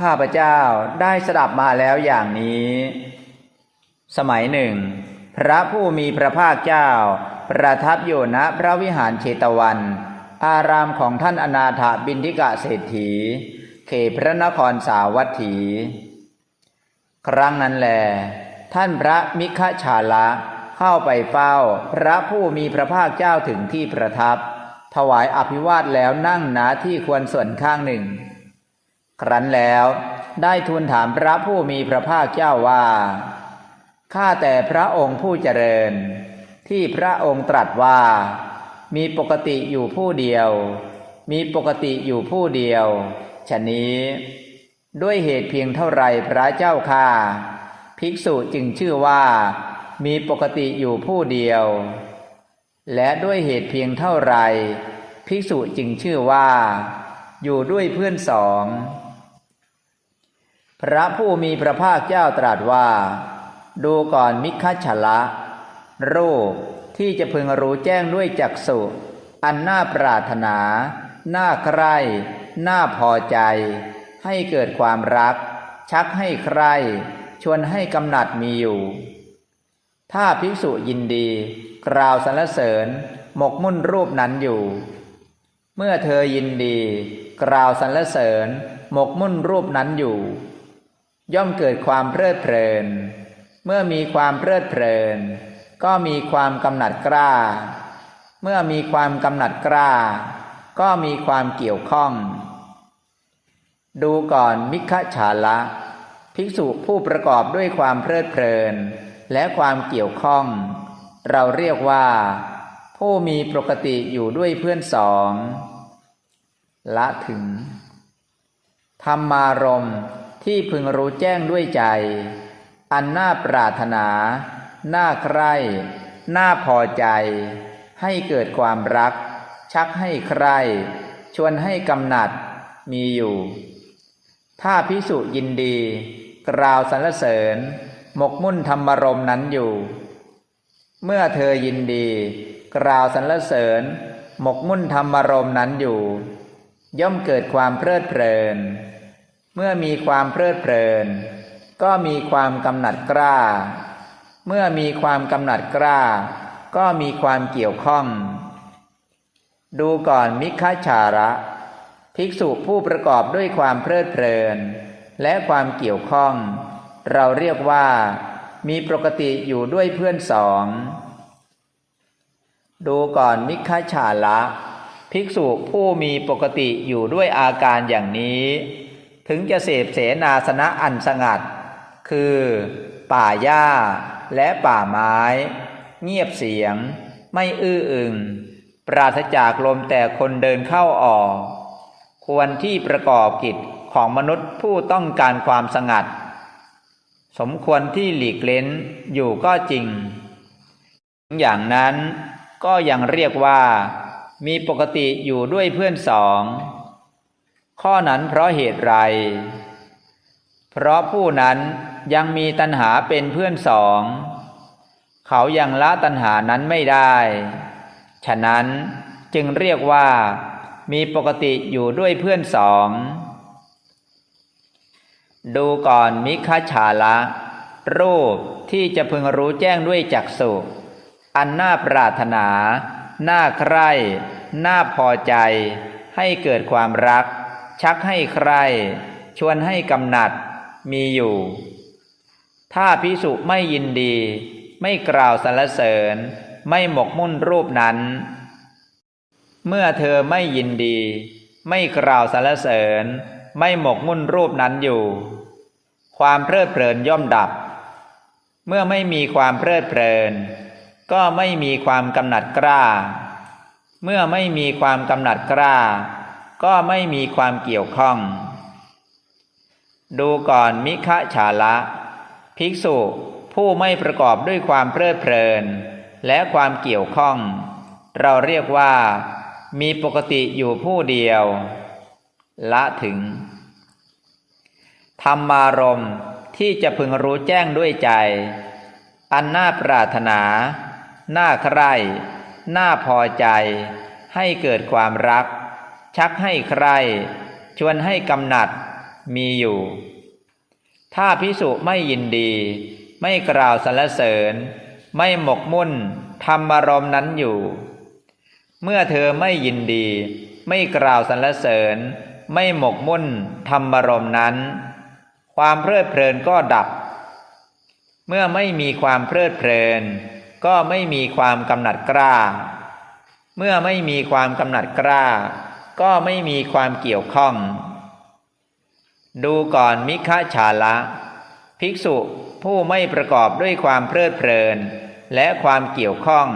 ข้าพเจ้าได้สดับมาแล้วอย่างนี้ สมัยหนึ่ง พระผู้มีพระภาคเจ้า ประทับอยู่ณพระวิหารเชตวัน อารามของท่านอนาถบินทิกะเศรษฐี เขตพระนครสาวัตถี ครั้งนั้นแล ท่านพระมิคชาละเข้าไปเฝ้า พระผู้มีพระภาคเจ้าถึงที่ประทับ ถวายอภิวาทแล้วนั่งณที่ควรส่วนข้างหนึ่ง ครั้นแล้วได้ทูลถามพระผู้มีพระภาคเจ้าว่า ข้าแต่พระองค์ผู้เจริญ ที่พระองค์ตรัสว่า มีปกติอยู่ผู้เดียว มีปกติอยู่ผู้เดียวฉะนี้ ด้วยเหตุเพียงเท่าไรพระเจ้าค่าภิกษุจึงชื่อว่า มีปกติอยู่ผู้เดียว และด้วยเหตุเพียงเท่าไรภิกษุจึงชื่อว่า อยู่ด้วยเพื่อนสอง พระผู้มีพระภาคเจ้าตรัสว่า ดูก่อนมิคัชละรูปที่จะพึงรู้แจ้งด้วยจักษุอันน่าปรารถนา น่าใคร่น่าพอใจ ให้เกิดความรัก ชักให้ใคร่ชวนให้กำหนัดมีอยู่ ถ้าภิกษุยินดี กล่าวสรรเสริญ หมกมุ่นรูปนั้นอยู่ เมื่อเธอยินดี กล่าวสรรเสริญ หมกมุ่นรูปนั้นอยู่ ย่อมเกิดความเพลิดเพลิน เมื่อมีความเพลิดเพลิน ก็มีความกำหนัดกล้า เมื่อมีความกำหนัดกล้า ก็มีความเกี่ยวข้อง ดูก่อนมิคฉาละ ภิกษุผู้ประกอบด้วยความเพลิดเพลิน และความเกี่ยวข้อง เราเรียกว่า ผู้มีปกติอยู่ด้วยเพื่อนสองละถึงธรรมารม ที่พึงรู้แจ้งด้วยใจ อันน่าปรารถนา น่าใคร่น่าพอใจ ให้เกิดความรัก ชักให้ใคร่ชวนให้กำหนัดมีอยู่ ถ้าพิสุยินดี กล่าวสรรเสริญ หมกมุ่นธรรมรมนั้นอยู่ เมื่อเธอยินดี กล่าวสรรเสริญ หมกมุ่นธรรมรมนั้นอยู่ ย่อมเกิดความเพลิดเพลิน เมื่อมีความเพลิดเพลิน ก็มีความกำหนัดกล้า เมื่อมีความกำหนัดกล้า ก็มีความเกี่ยวข้อง ดูก่อนมิคชาระ ภิกษุผู้ประกอบด้วยความเพลิดเพลิน และความเกี่ยวข้อง เราเรียกว่า มีปกติอยู่ด้วยเพื่อนสอง ดูก่อนมิคชาละ ภิกษุผู้มีปกติอยู่ด้วยอาการอย่างนี้ ถึงจะเสพเสนาสนะอันสงัด คือป่าหญ้าและป่าไม้ เงียบเสียง ไม่อื้ออึง ปราศจากลมแต่คนเดินเข้าออก ควรที่ประกอบกิจของมนุษย์ผู้ต้องการความสงัด สมควรที่หลีกเล้นอยู่ก็จริง อย่างนั้นก็ยังเรียกว่า มีปกติอยู่ด้วยเพื่อนสอง ข้อนั้นเพราะเหตุไร เพราะผู้นั้นยังมีตัณหาเป็นเพื่อนสอง เขายังละตัณหานั้นไม่ได้ ฉะนั้นจึงเรียกว่ามีปกติอยู่ด้วยเพื่อนสอง ดูก่อนมิคฉาละ รูปที่จะพึงรู้แจ้งด้วยจักษุอันน่าปรารถนา น่าใคร่ น่าพอใจ ให้เกิดความรัก ชักให้ใคร ชวนให้กำหนัดมีอยู่ ถ้าพิสุไม่ยินดี ไม่กล่าวสรรเสริญ ไม่หมกมุ่นรูปนั้น เมื่อเธอไม่ยินดี ไม่กล่าวสรรเสริญ ไม่หมกมุ่นรูปนั้นอยู่ ความเพลิดเพลินย่อมดับ เมื่อไม่มีความเพลิดเพลิน ก็ไม่มีความกำหนัดกล้า เมื่อไม่มีความกำหนัดกล้า ก็ไม่มีความเกี่ยวข้อง ดูก่อนมิคะฉาละ ภิกษุผู้ไม่ประกอบด้วยความเพลิดเพลิน และความเกี่ยวข้อง เราเรียกว่า มีปกติอยู่ผู้เดียว ละถึง ธรรมารมที่จะพึงรู้แจ้งด้วยใจ อันน่าปรารถนา น่าใคร่ น่าพอใจ ให้เกิดความรัก ชักให้ใคร ชวนให้กำหนัดมีอยู่ ถ้าพิสุไม่ยินดี ไม่กล่าวสรรเสริญ ไม่หมกมุ่นทำอารมณ์นั้นอยู่ เมื่อเธอไม่ยินดี ไม่กล่าวสรรเสริญ ไม่หมกมุ่นทำอารมณ์นั้น ความเพลิดเพลินก็ดับ เมื่อไม่มีความเพลิดเพลิน ก็ไม่มีความกำหนัดกล้า เมื่อไม่มีความกำหนัดกล้า ก็ไม่มีความเกี่ยวข้อง ดูก่อนมิฆฉาละ ภิกษุผู้ไม่ประกอบด้วยความเพลิดเพลิน และความเกี่ยวข้อง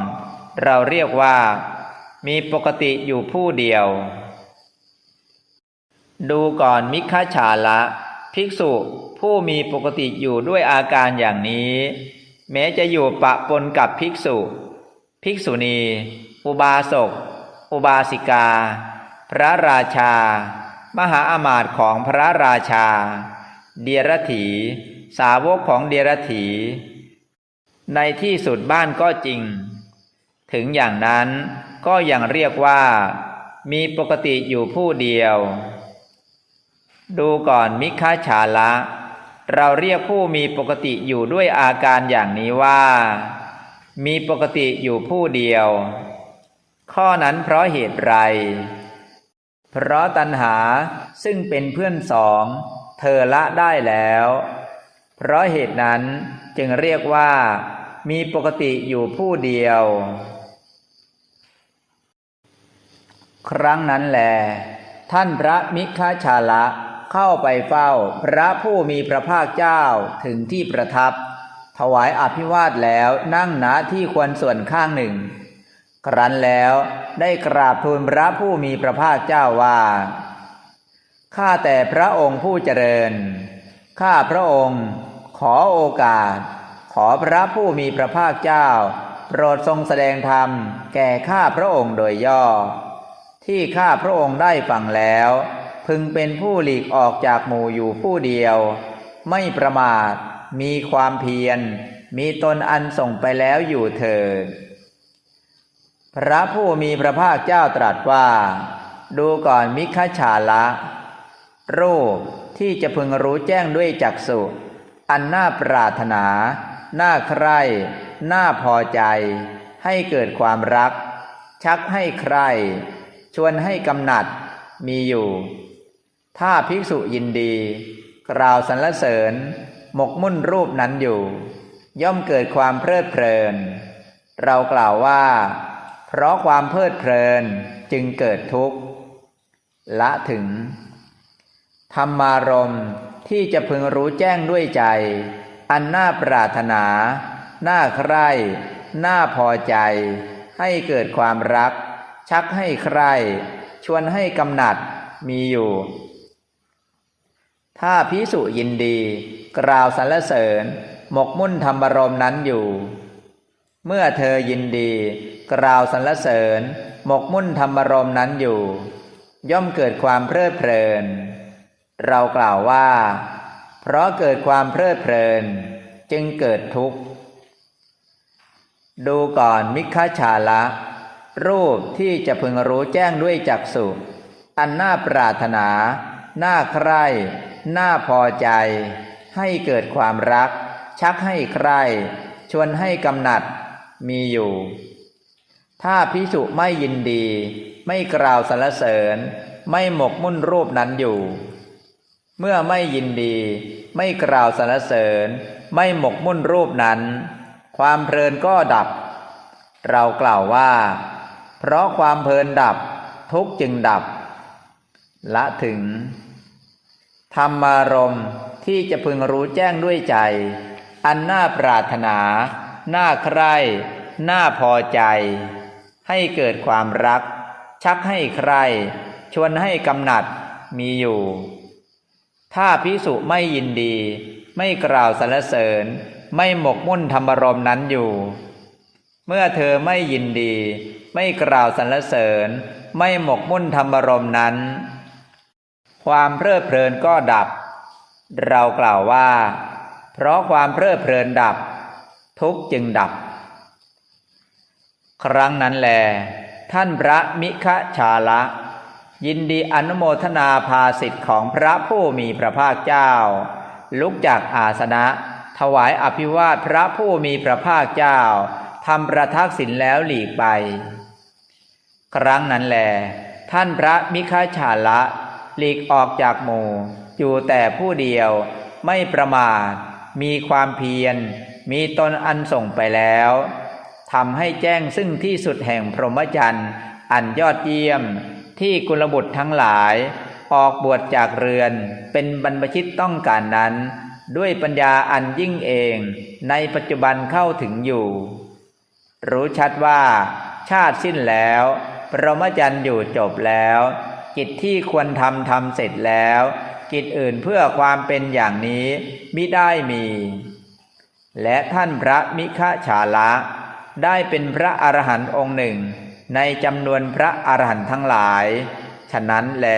เราเรียกว่า มีปกติอยู่ผู้เดียว ดูก่อนมิฆฉาละ ภิกษุผู้มีปกติอยู่ด้วยอาการอย่างนี้ แม้จะอยู่ปะปนกับภิกษุ ภิกษุณี อุบาสก อุบาสิกา พระราชา มหาอามาตย์ของพระราชา เดียรถี สาวกของเดียรถี ในที่สุดบ้านก็จริง ถึงอย่างนั้นก็ยังเรียกว่า มีปกติอยู่ผู้เดียว ดูก่อนมิคาฉาละ เราเรียกผู้มีปกติอยู่ด้วยอาการอย่างนี้ว่า มีปกติอยู่ผู้เดียว ข้อนั้นเพราะเหตุไร เพราะตัณหาซึ่งเป็นเพื่อนสองเธอละได้แล้ว เพราะเหตุนั้นจึงเรียกว่ามีปกติอยู่ผู้เดียว ครั้งนั้นแล ท่านพระมิคาชาละเข้าไปเฝ้าพระผู้มีพระภาคเจ้าถึงที่ประทับ ถวายอภิวาทแล้วนั่งณที่ควรส่วนข้างหนึ่ง ครั้นแล้วได้กราบทูลพระผู้มีพระภาคเจ้าว่า ข้าแต่พระองค์ผู้เจริญ ข้าพระองค์ขอโอกาส ขอพระผู้มีพระภาคเจ้า โปรดทรงแสดงธรรมแก่ข้าพระองค์โดยย่อ ที่ข้าพระองค์ได้ฟังแล้ว พึงเป็นผู้หลีกออกจากหมู่อยู่ผู้เดียว ไม่ประมาท มีความเพียร มีตนอันส่งไปแล้วอยู่เถิด พระผู้มีพระภาคเจ้าตรัสว่า ดูก่อนมิคฉาละ รูปที่จะพึงรู้แจ้งด้วยจักษุอันน่าปรารถนา น่าใคร่น่าพอใจ ให้เกิดความรัก ชักให้ใคร่ชวนให้กำหนัดมีอยู่ ถ้าภิกษุยินดี กล่าวสรรเสริญ หมกมุ่นรูปนั้นอยู่ ย่อมเกิดความเพลิดเพลิน เรากล่าวว่า เพราะความเพลิดเพลินจึงเกิดทุกข์ละถึง ธรรมารมณ์ที่จะพึงรู้แจ้งด้วยใจ อันน่าปรารถนา น่าใคร่น่าพอใจ ให้เกิดความรัก ชักให้ใคร่ชวนให้กำหนัดมีอยู่ ถ้าพิสุยินดี กล่าวสรรเสริญ หมกมุ่นธรรมารมณ์นั้นอยู่ เมื่อเธอยินดี กล่าวสรรเสริญ หมกมุ่นธรรมรมนั้นอยู่ ย่อมเกิดความเพลิดเพลิน เรากล่าวว่า เพราะเกิดความเพลิดเพลิน จึงเกิดทุกข์ ดูก่อนมิคชาละ รูปที่จะพึงรู้แจ้งด้วยจักษุอันน่าปรารถนา น่าใคร่น่าพอใจ ให้เกิดความรัก ชักให้ใคร่ชวนให้กำหนัด มีอยู่ ถ้าพิสุไม่ยินดี ไม่กล่าวสรรเสริญ ไม่หมกมุ่นรูปนั้นอยู่ เมื่อไม่ยินดี ไม่กล่าวสรรเสริญ ไม่หมกมุ่นรูปนั้น ความเพลินก็ดับ เรากล่าวว่า เพราะความเพลินดับ ทุกจึงดับ ละถึง ธรรมารมที่จะพึงรู้แจ้งด้วยใจ อันน่าปรารถนา น่าใคร่น่าพอใจ ให้เกิดความรัก ชักให้ใคร่ชวนให้กำหนัดมีอยู่ ถ้าพิสุไม่ยินดี ไม่กล่าวสรรเสริญ ไม่หมกมุ่นธรรมรมนั้นอยู่ เมื่อเธอไม่ยินดี ไม่กล่าวสรรเสริญ ไม่หมกมุ่นธรรมรมนั้น ความเพลิดเพลินก็ดับ เรากล่าวว่า เพราะความเพลิดเพลินดับ ทุกจึงดับ ครั้งนั้นแล ท่านพระมิคะชาละ ยินดีอนุโมทนาภาสิทธิ์ของพระผู้มีพระภาคเจ้า ลุกจากอาสนะ ถวายอภิวาทพระผู้มีพระภาคเจ้าทำประทักษิณแล้วหลีกไป ครั้งนั้นแล ท่านพระมิคาชาละ หลีกออกจากหมู่ อยู่แต่ผู้เดียวไม่ประมาทมีความเพียร มีตนอันส่งไปแล้วทำให้แจ้งซึ่งที่สุดแห่งพรหมจรรย์อันยอดเยี่ยม ที่กุลบุตรทั้งหลาย ออกบวชจากเรือนเป็นบรรพชิตต้องการนั้น ด้วยปัญญาอันยิ่งเองในปัจจุบันเข้าถึงอยู่ รู้ชัดว่าชาติสิ้นแล้วพรหมจรรย์อยู่จบแล้ว กิจที่ควรทำทำเสร็จแล้ว กิจอื่นเพื่อความเป็นอย่างนี้มิได้มี และท่านพระมิฆชาละได้เป็นพระอรหันต์องค์หนึ่ง ในจำนวนพระอรหันต์ทั้งหลาย ฉะนั้นแล